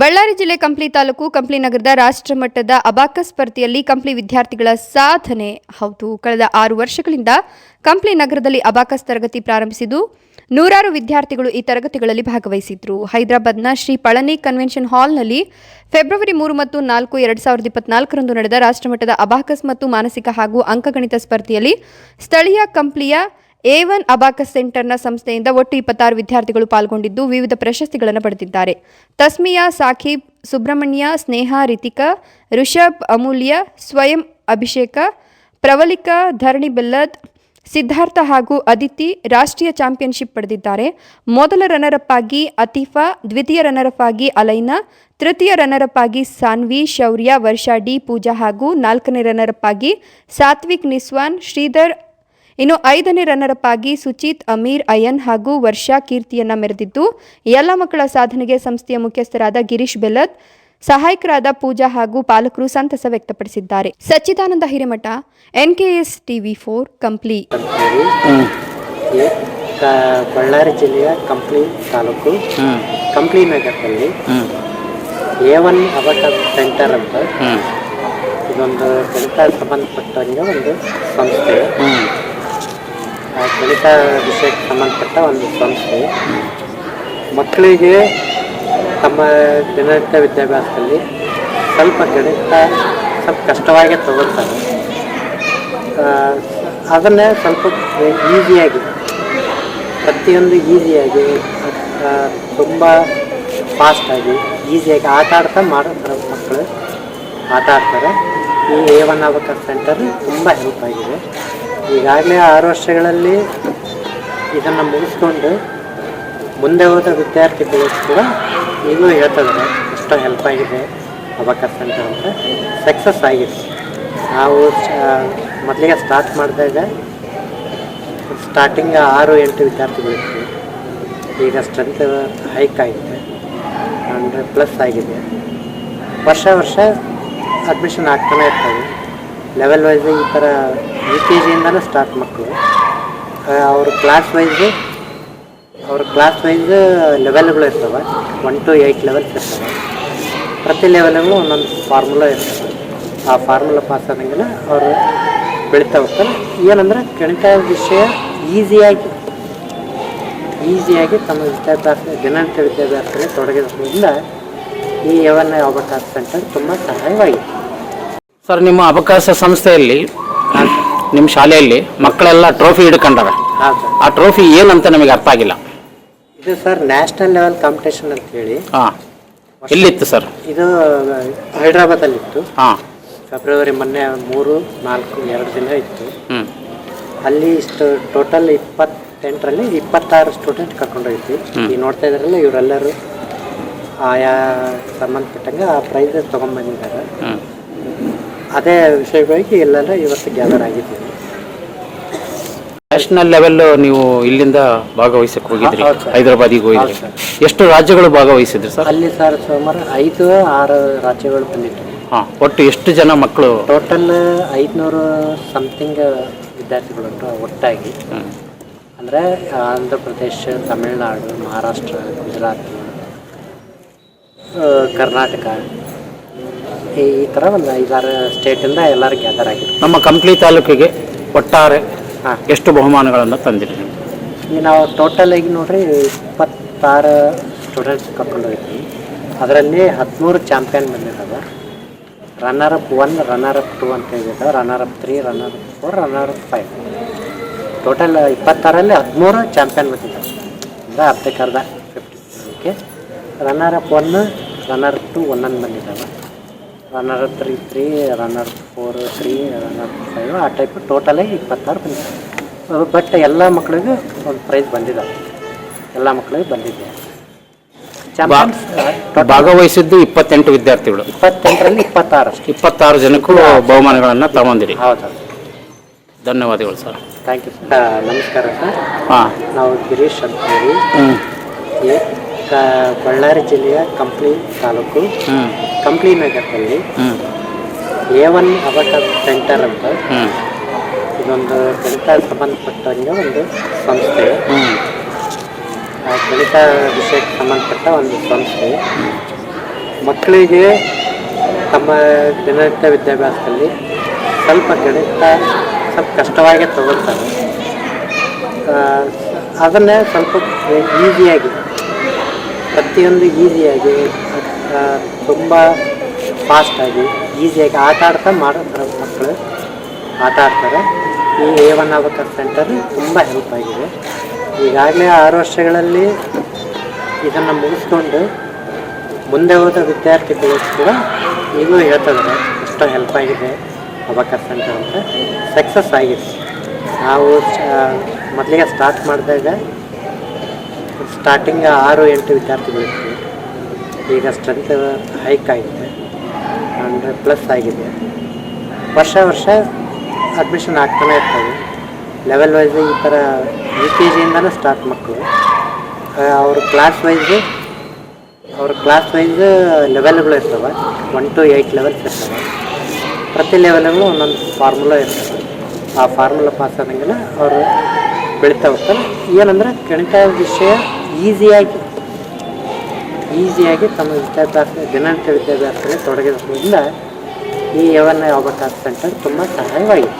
ಬಳ್ಳಾರಿ ಜಿಲ್ಲೆ ಕಂಪ್ಲಿ ತಾಲೂಕು, ಕಂಪ್ಲಿ ನಗರದ ರಾಷ್ಟ್ರಮಟ್ಟದ ಅಬಾಕ ಸ್ಪರ್ಧೆಯಲ್ಲಿ ಕಂಪ್ಲಿ ವಿದ್ಯಾರ್ಥಿಗಳ ಸಾಧನೆ ಹೌದು. ಕಳೆದ ಆರು ವರ್ಷಗಳಿಂದ ಕಂಪ್ಲಿ ನಗರದಲ್ಲಿ ಅಬಾಕಸ್ ತರಗತಿ ಪ್ರಾರಂಭಿಸಿದ್ದು, ನೂರಾರು ವಿದ್ಯಾರ್ಥಿಗಳು ಈ ತರಗತಿಗಳಲ್ಲಿ ಭಾಗವಹಿಸಿದ್ರು. ಹೈದರಾಬಾದ್ನ ಶ್ರೀ ಪಳನಿ ಕನ್ವೆನ್ಷನ್ ಹಾಲ್ನಲ್ಲಿ ಫೆಬ್ರವರಿ ಮೂರು ಮತ್ತು ನಾಲ್ಕು ಎರಡು ಸಾವಿರದ ಇಪ್ಪತ್ನಾಲ್ಕರಂದು ನಡೆದ ರಾಷ್ಟ್ರಮಟ್ಟದ ಅಬಾಕಸ್ ಮತ್ತು ಮಾನಸಿಕ ಹಾಗೂ ಅಂಕಗಣಿತ ಸ್ಪರ್ಧೆಯಲ್ಲಿ ಸ್ಥಳೀಯ ಕಂಪ್ಲಿಯ ಎ ಒನ್ ಅಬಾಕಸ್ ಸೆಂಟರ್ನ ಸಂಸ್ಥೆಯಿಂದ ಒಟ್ಟು ಇಪ್ಪತ್ತಾರು ವಿದ್ಯಾರ್ಥಿಗಳು ಪಾಲ್ಗೊಂಡಿದ್ದು ವಿವಿಧ ಪ್ರಶಸ್ತಿಗಳನ್ನು ಪಡೆದಿದ್ದಾರೆ. ತಸ್ಮಿಯಾ ಸಾಖಿಬ್ ಸುಬ್ರಹ್ಮಣ್ಯ, ಸ್ನೇಹ, ರಿತಿಕಾ ಋಷಭ್ ಅಮೂಲ್ಯ, ಸ್ವಯಂ ಅಭಿಷೇಕ, ಪ್ರವಲಿಕಾ, ಧರಣಿ ಬೆಲ್ಲದ್, ಸಿದ್ಧಾರ್ಥ ಹಾಗೂ ಅದಿತಿ ರಾಷ್ಟ್ರೀಯ ಚಾಂಪಿಯನ್ಶಿಪ್ ಪಡೆದಿದ್ದಾರೆ. ಮೊದಲ ರನ್ನರಪ್ ಆಗಿ ಅತೀಫಾ, ದ್ವಿತೀಯ ರನ್ನರಪ್ ಆಗಿ ಅಲೈನಾ, ತೃತೀಯ ರನ್ನರಪ್ ಆಗಿ ಸಾನ್ವಿ, ಶೌರ್ಯ ವರ್ಷಾ ಡಿ ಪೂಜಾ ಹಾಗೂ ನಾಲ್ಕನೇ ರನ್ನರಪ್ ಆಗಿ ಸಾತ್ವಿಕ್ ನಿಸ್ವಾನ್, ಶ್ರೀಧರ್ ಇನ್ನು ಐದನೇ ರನ್ನರ್ ಅಪ್ ಆಗಿ ಸುಚಿತ್, ಅಮೀರ್, ಅಯನ್ ಹಾಗೂ ವರ್ಷಾ ಕೀರ್ತಿಯನ್ನ ಮೆರೆದಿದ್ದು, ಎಲ್ಲ ಮಕ್ಕಳ ಸಾಧನೆಗೆ ಸಂಸ್ಥೆಯ ಮುಖ್ಯಸ್ಥರಾದ ಗಿರೀಶ್ ಬೆಲತ್ ಸಹಾಯಕರಾದ ಪೂಜಾ ಹಾಗೂ ಪಾಲಕರು ಸಂತಸ ವ್ಯಕ್ತಪಡಿಸಿದ್ದಾರೆ. Sachidananda Hiremath, NKS TV four, Kampli. Ballari ಜಿಲ್ಲೆಯ ಕಂಪ್ಲಿ ತಾಲೂಕು, ಕಂಪ್ಲಿ ನಗರದಲ್ಲಿ ಎ ಒನ್ ಅಬಕಸ್ ಸೆಂಟರ್ ಅಂತ, ಇದೊಂದು ಸಂಬಂಧಪಟ್ಟಂಗೆ ಒಂದು ಸಂಸ್ಥೆ. ಗಣಿತ ವಿಷಯಕ್ಕೆ ಸಂಬಂಧಪಟ್ಟ ಒಂದು ಸಂಸ್ಥೆ. ಮಕ್ಕಳಿಗೆ ತಮ್ಮ ದಿನನಿತ್ಯ ವಿದ್ಯಾಭ್ಯಾಸದಲ್ಲಿ ಸ್ವಲ್ಪ ಗಣಿತ ಸ್ವಲ್ಪ ಕಷ್ಟವಾಗಿ ತಗೊಳ್ತಾರೆ. ಅದನ್ನೇ ಸ್ವಲ್ಪ ಈಸಿಯಾಗಿ, ಪ್ರತಿಯೊಂದು ಈಸಿಯಾಗಿ ತುಂಬ ಫಾಸ್ಟಾಗಿ, ಈಸಿಯಾಗಿ ಆಟ ಆಡ್ತಾ ಮಾಡೋ, ಮಕ್ಕಳು ಆಟ ಆಡ್ತಾರೆ. ಈ ಎ ಒನ್ ಅಬಕಸ್ ಸೆಂಟರ್ ತುಂಬ ಹೆಲ್ಪ್ ಆಗಿದೆ. ಈಗಾಗಲೇ ಆರು ವರ್ಷಗಳಲ್ಲಿ ಇದನ್ನು ಮುಗಿಸ್ಕೊಂಡು ಮುಂದೆ ಹೋದ ವಿದ್ಯಾರ್ಥಿಗಳು ಕೂಡ ಈಗಲೂ ಹೇಳ್ತಿದ್ದಾರೆ ಎಷ್ಟೋ ಹೆಲ್ಪ್ ಆಗಿದೆ, ಅವಕಾಶ ಅಂತ ಅಂತ ಸಕ್ಸಸ್ ಆಗಿದೆ. ನಾವು ಮೊದಲಿಗೆ ಸ್ಟಾರ್ಟ್ ಮಾಡಿದಾಗ ಸ್ಟಾರ್ಟಿಂಗ್ ಆರು ಎಂಟು ವಿದ್ಯಾರ್ಥಿಗಳಿತ್ತು ಈಗ ಸ್ಟ್ರೆಂತ್ ಹೈಕ್ ಆಗಿದೆ. ಹಂಡ್ರೆಡ್ ಪ್ಲಸ್ ಆಗಿದೆ. ವರ್ಷ ವರ್ಷ ಅಡ್ಮಿಷನ್ ಆಗ್ತಾನೆ ಇರ್ತವೆ ಲೆವೆಲ್ ವೈಸ್ ಈ ಥರ ಯು ಕೆ ಜಿಯಿಂದನೂ ಸ್ಟಾರ್ಟ್ ಮಕ್ಕಳು. ಅವ್ರ ಕ್ಲಾಸ್ ವೈಸ್ ಅವ್ರ ಕ್ಲಾಸ್ ವೈಸ್ ಲೆವೆಲ್ಗಳು ಇರ್ತವೆ. ಒನ್ ಟು ಏಯ್ಟ್ ಲೆವೆಲ್ಸ್ ಇರ್ತವೆ. ಪ್ರತಿ ಲೆವೆಲ್ಗೂ ಒಂದೊಂದು ಫಾರ್ಮುಲಾ ಇರ್ತವೆ. ಆ ಫಾರ್ಮುಲಾ ಪಾಸ್ ಆದಂಗೆಲ್ಲ ಅವರು ಬೆಳೀತಾ ಹೋಗ್ತಾರೆ. ಏನಂದರೆ ಗಣಿತ ವಿಷಯ ಈಸಿಯಾಗಿ ಈಸಿಯಾಗಿ ತಮ್ಮ ವಿದ್ಯಾಭ್ಯಾಸ ದಿನನಿತ್ಯ ವಿದ್ಯಾಭ್ಯಾಸದಲ್ಲಿ ತೊಡಗಿರೋದ್ರಿಂದ ಈ ಯವನ್ ಅವಕಾಶ ಸೆಂಟರ್ ತುಂಬ ಸಹಾಯವಾಗಿದೆ. ಸರ್, ನಿಮ್ಮ ಅವಕಾಶ ಸಂಸ್ಥೆಯಲ್ಲಿ ನಿಮ್ಮ ಶಾಲೆಯಲ್ಲಿ ಮಕ್ಕಳೆಲ್ಲ ಟ್ರೋಫಿ ಹಿಡ್ಕೊಂಡವೆ ಆ ಟ್ರೋಫಿ ಏನಂತ ನಮಗೆ ಅರ್ಥ ಆಗಿಲ್ಲ. ಇದು ಸರ್ ನ್ಯಾಷನಲ್ ಲೆವೆಲ್ ಕಾಂಪಿಟೇಷನ್ ಅಂತ ಹೇಳಿ. ಹಾಂ. ಎಲ್ಲಿತ್ತು ಸರ್? ಇದು ಹೈದ್ರಾಬಾದಲ್ಲಿತ್ತು. ಹಾಂ. ಫೆಬ್ರವರಿ ಮೊನ್ನೆ ಮೂರು ನಾಲ್ಕು ಎರಡು ದಿನ ಇತ್ತು. ಹ್ಞೂ ಅಲ್ಲಿ ಇಷ್ಟು ಟೋಟಲ್ ಇಪ್ಪತ್ತೆಂಟರಲ್ಲಿ ಇಪ್ಪತ್ತಾರು ಸ್ಟೂಡೆಂಟ್ ಕರ್ಕೊಂಡೋಗಿದ್ವಿ ಈಗ ನೋಡ್ತಾ ಇದ್ರಲ್ಲ ಇವರೆಲ್ಲರೂ ಆಯಾ ಸಂಬಂಧಪಟ್ಟಂಗೆ ಆ ಪ್ರೈಸ್ ತೊಗೊಂಬಂದಿದ್ದಾರೆ. ಹ್ಞೂ ಅದೇ ವಿಷಯವಾಗಿ ಎಲ್ಲೆಲ್ಲ ಇವತ್ತು ಗ್ಯಾದರ್ ಆಗಿದ್ದೀವಿ. ನ್ಯಾಷನಲ್ ಲೆವೆಲ್ ನೀವು ಇಲ್ಲಿಂದ ಭಾಗವಹಿಸಕ್ಕೆ ಹೋಗಿದ್ರಿ ಹೌದು ಸರ್. ಹೈದರಾಬಾದಿಗೆ ಹೋಗಿದ್ರಿ. ಎಷ್ಟು ರಾಜ್ಯಗಳು ಭಾಗವಹಿಸಿದ್ರಿ ಸರ್? ಅಲ್ಲಿ ಸರ್ ಸುಮಾರು ಐದು ಆರು ರಾಜ್ಯಗಳು ಬಂದಿತ್ತು. ಹಾಂ ಒಟ್ಟು ಎಷ್ಟು ಜನ ಮಕ್ಕಳು? ಟೋಟಲ್ ಐದುನೂರು ಸಮಥಿಂಗ್ ವಿದ್ಯಾರ್ಥಿಗಳು ಒಟ್ಟಾಗಿ. ಅಂದರೆ ಆಂಧ್ರ ಪ್ರದೇಶ ತಮಿಳುನಾಡು ಮಹಾರಾಷ್ಟ್ರ ಗುಜರಾತ್ ಆ, ಕರ್ನಾಟಕ ಈ ಥರ ಒಂದು ಐದಾರು ಸ್ಟೇಟಿಂದ ಎಲ್ಲರೂ ಗ್ಯಾದರ್ ಆಗಿದ್ರು. ನಮ್ಮ ಕಂಪ್ಲಿ ತಾಲೂಕಿಗೆ ಒಟ್ಟಾರೆ ಹಾಂ. ಎಷ್ಟು ಬಹುಮಾನಗಳನ್ನು ತಂದಿರಿ ಈಗ ನಾವು ಟೋಟಲ್ ಆಗಿ ನೋಡ್ರಿ ಇಪ್ಪತ್ತಾರು ಸ್ಟೂಡೆಂಟ್ಸ್ ಕರ್ಕೊಂಡು ಹೋಗಿದ್ವಿ. ಅದರಲ್ಲಿ ಹದಿಮೂರು ಚಾಂಪಿಯನ್ ಬಂದಿದ್ದಾವೆ runner up one runner up two ಅಂತ ಹೇಳಿದ್ದಾವೆ runner up three runner up four runner up five total ಇಪ್ಪತ್ತಾರಲ್ಲಿ ಹದಿಮೂರು ಚಾಂಪಿಯನ್ ಬಂದಿದ್ದಾವೆ ಅಂದರೆ ಅರ್ಧಕ್ಕರ್ಧ fifty okay runner up one runner up two ಒಂದೊಂದು ಬಂದಿದ್ದಾವೆ runner three three runner four three runner five ಆ type ಟೋಟಲಾಗಿ ಇಪ್ಪತ್ತಾರು ಬಂದಿದೆ. ಬಟ್ ಎಲ್ಲ ಮಕ್ಕಳಿಗೂ ಒಂದು ಪ್ರೈಸ್ ಬಂದಿದ್ದಾವೆ ಎಲ್ಲ ಮಕ್ಕಳಿಗೆ ಬಂದಿದೆ. ಚಾಂಪಿಯನ್ಸ್ ಭಾಗವಹಿಸಿದ್ದು ಇಪ್ಪತ್ತೆಂಟು ವಿದ್ಯಾರ್ಥಿಗಳು. ಇಪ್ಪತ್ತೆಂಟರಲ್ಲಿ ಇಪ್ಪತ್ತಾರು ಇಪ್ಪತ್ತಾರು ಜನಕ್ಕೂ ಬಹುಮಾನಗಳನ್ನು ತಗೊಂಡಿರಿ. ಹೌದು. ಧನ್ಯವಾದಗಳು ಸರ್. ಥ್ಯಾಂಕ್ ಯು ಸರ್ ನಮಸ್ಕಾರ ಸರ್ ಹಾಂ. ನಾವು ಗಿರೀಶ್ ಅಂತ ಹೇಳಿ. ಹ್ಞೂ ಕ ಬಳ್ಳಾರಿ ಜಿಲ್ಲೆಯ ಕಂಪ್ಲಿ ತಾಲೂಕು ಕಂಪ್ಲಿ ನಗರದಲ್ಲಿ ಎ ಒನ್ ಅಬಕಸ್ ಸೆಂಟರ್ ಅಂತ ಇದೊಂದು ಗಣಿತ ಸಂಬಂಧಪಟ್ಟಂಗೆ ಒಂದು ಸಂಸ್ಥೆ. ಆ ಗಣಿತ ವಿಷಯಕ್ಕೆ ಸಂಬಂಧಪಟ್ಟ ಒಂದು ಸಂಸ್ಥೆ. ಮಕ್ಕಳಿಗೆ ತಮ್ಮ ದಿನನಿತ್ಯ ವಿದ್ಯಾಭ್ಯಾಸದಲ್ಲಿ ಸ್ವಲ್ಪ ಗಣಿತ ಸ್ವಲ್ಪ ಕಷ್ಟವಾಗಿ ತಗೊಳ್ತಾರೆ. ಅದನ್ನೇ ಸ್ವಲ್ಪ ಈಸಿಯಾಗಿ ಪ್ರತಿಯೊಂದು ಈಸಿಯಾಗಿ ತುಂಬ ಫಾಸ್ಟಾಗಿ ಈಸಿಯಾಗಿ ಆಟ ಆಡ್ತಾ ಮಾಡೋ ಮಕ್ಕಳು ಆಟ ಆಡ್ತಾರೆ. ಈ ಎ ಒನ್ ಅಬಕಸ್ ಸೆಂಟರ್ ತುಂಬ ಹೆಲ್ಪ್ ಆಗಿದೆ. ಈಗಾಗಲೇ ಆರು ವರ್ಷಗಳಲ್ಲಿ ಇದನ್ನು ಮುಗಿಸ್ಕೊಂಡು ಮುಂದೆ ಹೋದ ವಿದ್ಯಾರ್ಥಿಗಳು ಕೂಡ ಈಗಲೂ ಹೇಳ್ತಿದ್ದಾರೆ ಎಷ್ಟೋ ಹೆಲ್ಪ್ ಆಗಿದೆ ಅಬಕರ್ ಸೆಂಟರ್ ಅಂತ. ಸಕ್ಸಸ್ ಆಗಿದೆ. ನಾವು ಮೊದಲಿಗೆ ಸ್ಟಾರ್ಟ್ ಮಾಡಿದಾಗ ಸ್ಟಾರ್ಟಿಂಗ್ ಆರು ಎಂಟು ವಿದ್ಯಾರ್ಥಿಗಳಿತ್ತು ಈಗ ಸ್ಟ್ರೆಂತ್ ಹೈಕ್ ಆಗಿದೆ. ಅಂದರೆ ಪ್ಲಸ್ ಆಗಿದೆ. ವರ್ಷ ವರ್ಷ ಅಡ್ಮಿಷನ್ ಆಗ್ತಾನೆ ಇರ್ತವೆ ಲೆವೆಲ್ ವೈಸ್ ಈ ಥರ ಯು ಕೆ ಜಿಯಿಂದಲೂ ಸ್ಟಾರ್ಟ್ ಮಕ್ಕಳು. ಅವರು ಕ್ಲಾಸ್ ವೈಸ್ ಅವ್ರ ಕ್ಲಾಸ್ ವೈಸ್ ಲೆವೆಲ್ಗಳು ಇರ್ತವೆ. ಒನ್ ಟು ಏಯ್ಟ್ ಲೆವೆಲ್ಸ್ ಇರ್ತವೆ. ಪ್ರತಿ ಲೆವೆಲ್ಗೂ ಒಂದೊಂದು ಫಾರ್ಮುಲಾ ಇರ್ತವೆ ಆ ಫಾರ್ಮುಲಾ ಪಾಸ್ ಆದಂಗೆಲ್ಲ ಅವರು ಬೆಳೀತಾ ಹೋಗ್ತಾರೆ ಏನಂದರೆ ಗಣಿತ ವಿಷಯ ಈಸಿಯಾಗಿ ಈಸಿಯಾಗಿ ತಮ್ಮ ವಿದ್ಯಾಭ್ಯಾಸ ದಿನನಿತ್ಯ ವಿದ್ಯಾಭ್ಯಾಸದಲ್ಲಿ ತೊಡಗಿರೋದ್ರಿಂದ ಈ ಯವನ್ನ ಅವಕಾಶ ಸೆಂಟರ್ ತುಂಬ ಸಹಾಯವಾಗಿದೆ.